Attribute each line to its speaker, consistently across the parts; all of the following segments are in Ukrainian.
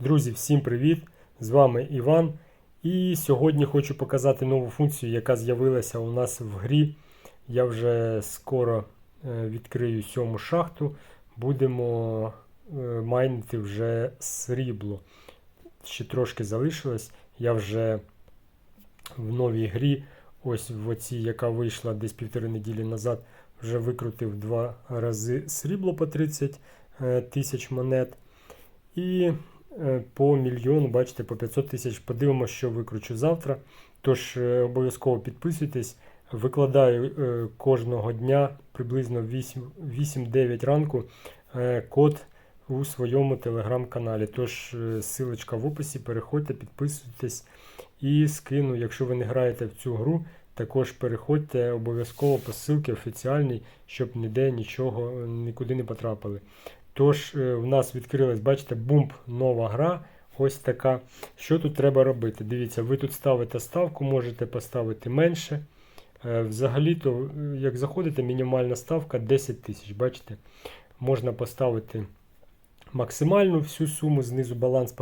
Speaker 1: Друзі, всім привіт! З вами Іван. І сьогодні хочу показати нову функцію, яка з'явилася у нас в грі. Я вже скоро е, відкрию сьому шахту. Будемо е, майнити вже срібло. Ще трошки залишилось. Я вже в новій грі, ось в оцій, яка вийшла десь півтори неділі назад, вже викрутив два рази срібло по 30 е, тисяч монет. І по мільйону, бачите, по 500 тисяч. Подивимося, що викручу завтра. Тож е, обов'язково підписуйтесь. Викладаю е, кожного дня приблизно 8 8-9 ранку е, код у своєму телеграм-каналі. Тож е, силочка в описі, переходьте, підписуйтесь і скину, якщо ви не граєте в цю гру, також переходьте обов'язково по ссылці офіціальній, щоб ніде нічого е, нікуди не потрапили. Тож, е, в нас відкрилась, бачите, бумп нова гра. Ось така. Що тут треба робити? Дивіться, ви тут ставите ставку, можете поставити менше. Е, Взагалі-то, е, як заходите, мінімальна ставка 10 тисяч. Бачите? Можна поставити максимальну всю суму, знизу баланс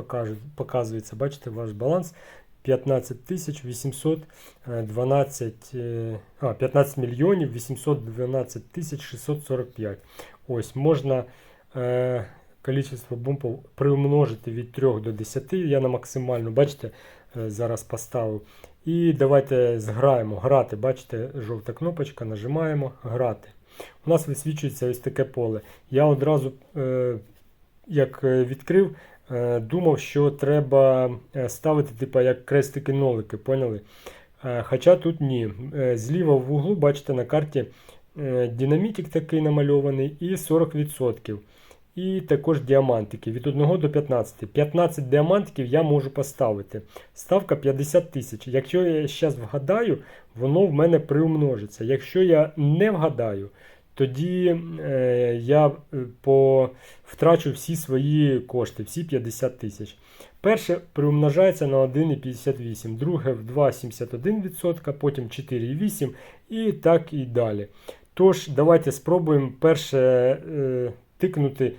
Speaker 1: показується. Бачите, ваш баланс 15 тисяч 812, е, а, 15 мільйонів 812 тисяч 645. Ось, можна е, кількість бумпів приумножити від 3 до 10. Я на максимальну, бачите, е, зараз поставив. І давайте зграємо. Грати. Бачите, жовта кнопочка, нажимаємо грати. У нас висвічується ось таке поле. Я одразу, е, як е, відкрив, думав, що треба ставити типу, як крестики-нолики, поняли? Хоча тут ні. Зліва в углу, бачите, на карті е, динамітик такий намальований і 40%. І також діамантики від 1 до 15. 15 діамантиків я можу поставити. Ставка 50 тисяч. Якщо я зараз вгадаю, воно в мене приумножиться. Якщо я не вгадаю, тоді е, я е, по, втрачу всі свої кошти, всі 50 тисяч. Перше приумножається на 1,58, друге в 2,71%, потім 4,8% і так і далі. Тож, давайте спробуємо перше е, тикнути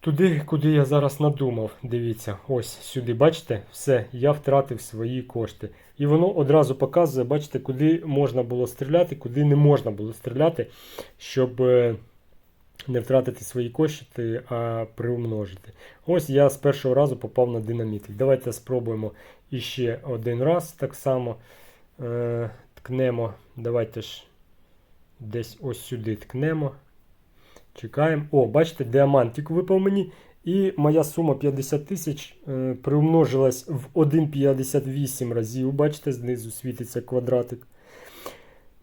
Speaker 1: туди, куди я зараз надумав. Дивіться, ось сюди, бачите, все, я втратив свої кошти. І воно одразу показує, бачите, куди можна було стріляти, куди не можна було стріляти, щоб е, не втратити свої кошти, а приумножити. Ось я з першого разу попав на динамітик. Давайте спробуємо іще один раз так само. Е, ткнемо. Давайте ж десь ось сюди ткнемо. Чекаємо. О, бачите, діамантик випав мені. І моя сума 50 тисяч е, приумножилась в 1,58 разів. Бачите, знизу світиться квадратик.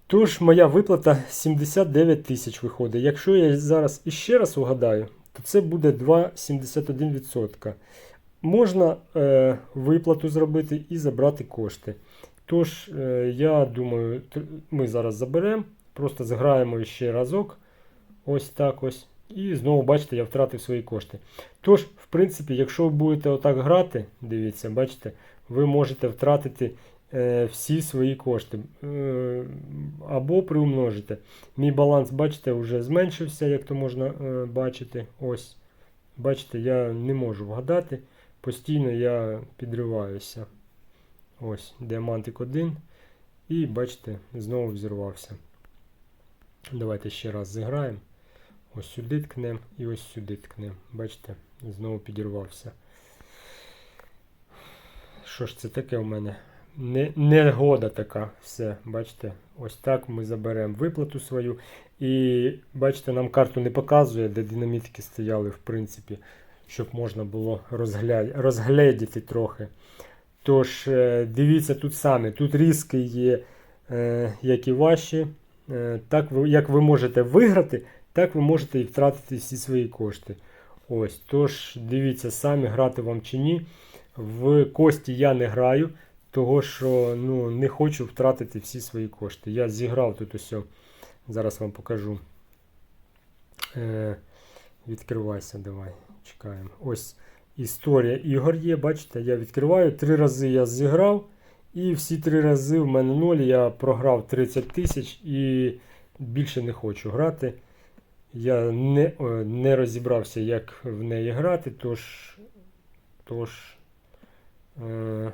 Speaker 1: Тож, моя виплата 79 тисяч виходить. Якщо я зараз іще раз угадаю, то це буде 2,71%. Можна е, виплату зробити і забрати кошти. Тож, е, я думаю, ми зараз заберемо, просто зграємо ще разок. Ось так ось. І знову, бачите, я втратив свої кошти. Тож, в принципі, якщо ви будете отак грати, дивіться, бачите, ви можете втратити е, всі свої кошти. Е, або приумножити. Мій баланс, бачите, вже зменшився, як то можна е, бачити. Ось. Бачите, я не можу вгадати. Постійно я підриваюся. Ось, діамантик 1. І бачите, знову взірвався. Давайте ще раз зіграємо. Ось сюди ткнем і ось сюди ткнем. Бачите, знову підірвався. Що ж це таке у мене? Не, негода така. Все, бачите, ось так ми заберемо виплату свою. І бачите, нам карту не показує, де динамітики стояли, в принципі, щоб можна було розгля... розгледіти трохи. Тож, е, дивіться тут самі, тут різки є, е, як і ваші. Е, Так, як ви можете виграти, так ви можете і втратити всі свої кошти. Ось, тож, дивіться, самі грати вам чи ні. В кості я не граю, того що ну, не хочу втратити всі свої кошти. Я зіграв тут усе. Зараз вам покажу. Е, відкривайся, давай. Чекаємо. Ось історія ігор є. Бачите, я відкриваю. Три рази я зіграв. І всі три рази в мене ноль. Я програв 30 тисяч і більше не хочу грати. Я не, е, не розібрався, як в неї грати, тож Тож, е,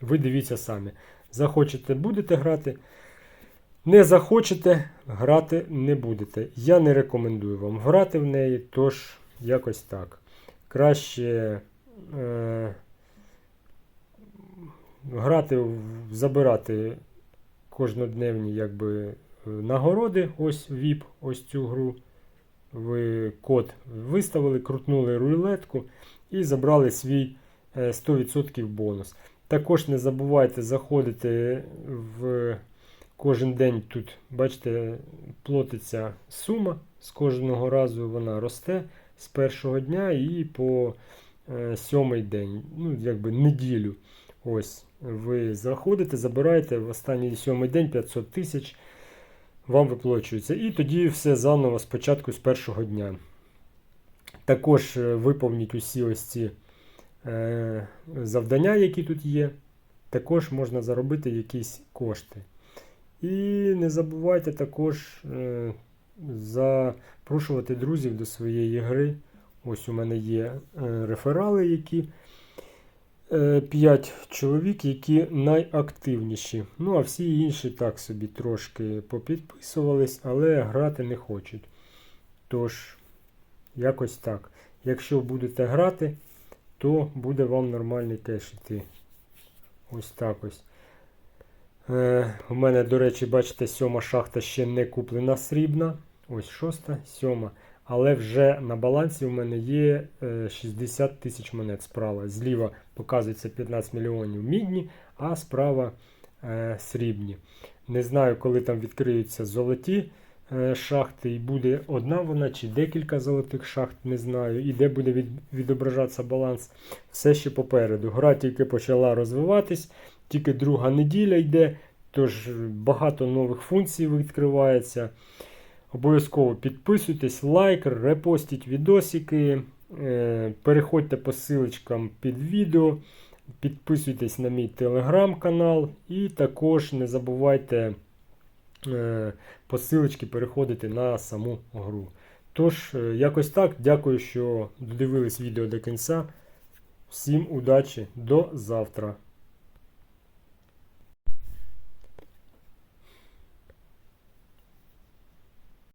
Speaker 1: ви дивіться самі. Захочете, будете грати. Не захочете, грати не будете. Я не рекомендую вам грати в неї, тож якось так. Краще е, грати, забирати кожнодневні якби, нагороди. Ось VIP, ось цю гру. Ви код виставили, крутнули рулетку і забрали свій е, 100% бонус. Також не забувайте заходити в кожен день тут, бачите, платиться сума. З кожного разу вона росте з першого дня і по е, сьомий день, ну, якби неділю. Ось ви заходите, забираєте в останній сьомий день 500 тисяч, вам виплачується. І тоді все заново спочатку з першого дня. Також е, виповніть усі ось ці е, завдання, які тут є. Також можна заробити якісь кошти. І не забувайте також е, запрошувати друзів до своєї гри. Ось у мене є е, реферали, які 5 чоловік, які найактивніші. Ну, а всі інші так собі трошки попідписувались, але грати не хочуть. Тож, якось так. Якщо будете грати, то буде вам нормальний кеш йти. Ось так ось. Е, у мене, до речі, бачите, сьома шахта ще не куплена срібна. Ось шоста, сьома. Але вже на балансі у мене є е, 60 тисяч монет справа. Зліва показується 15 мільйонів мідні, а справа е, срібні. Не знаю, коли там відкриються золоті е, шахти, і буде одна вона чи декілька золотих шахт, не знаю. І де буде від, відображатися баланс. Все ще попереду. Гра тільки почала розвиватись, тільки друга неділя йде, тож багато нових функцій відкривається. Обов'язково підписуйтесь, лайк, репостіть відосики, е, переходьте по ссылочкам під відео, підписуйтесь на мій телеграм-канал і також не забувайте е, по ссылочці переходити на саму гру. Тож, е, якось так. Дякую, що додивились відео до кінця. Всім удачі, до завтра.